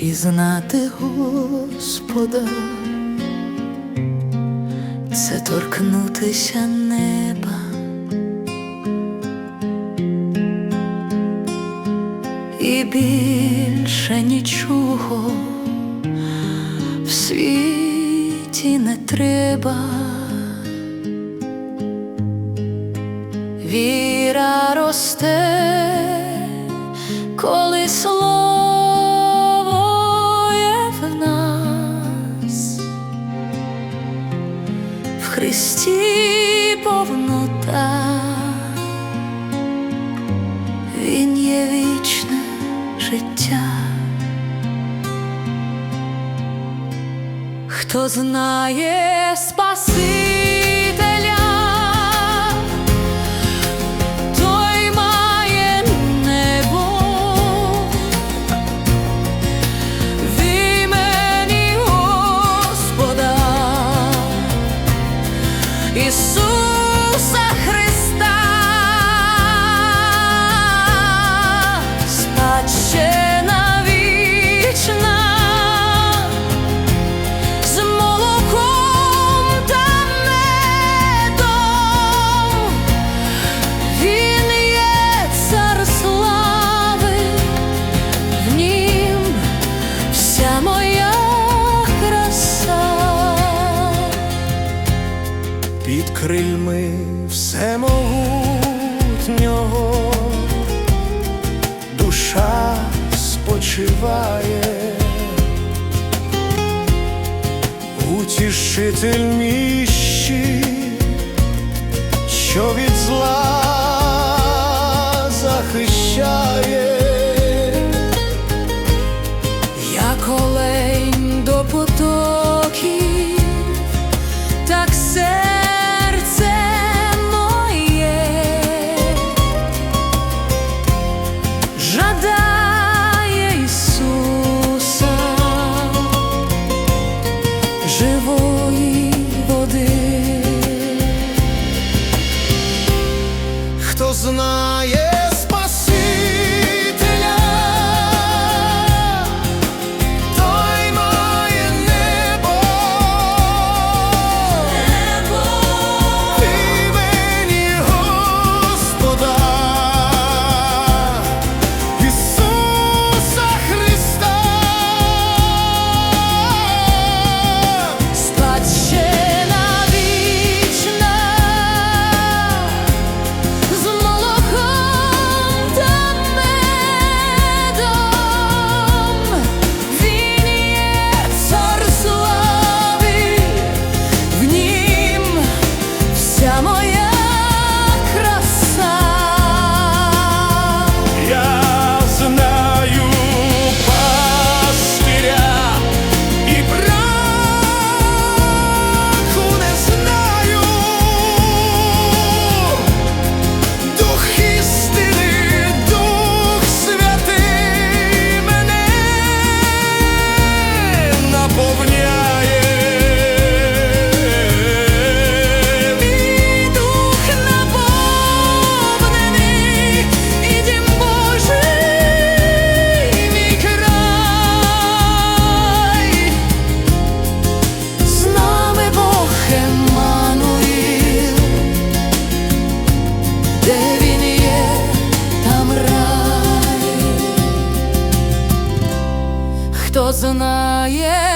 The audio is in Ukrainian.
Пізнати Господа, це торкнутися неба, і більше нічого в світі не треба. Віра росте, Христі повнота, Він є вічне життя. Хто знає Спасителя, крильми всемогутнього. Душа спочиває, утішитель міщі, що від зла хто знає. знає.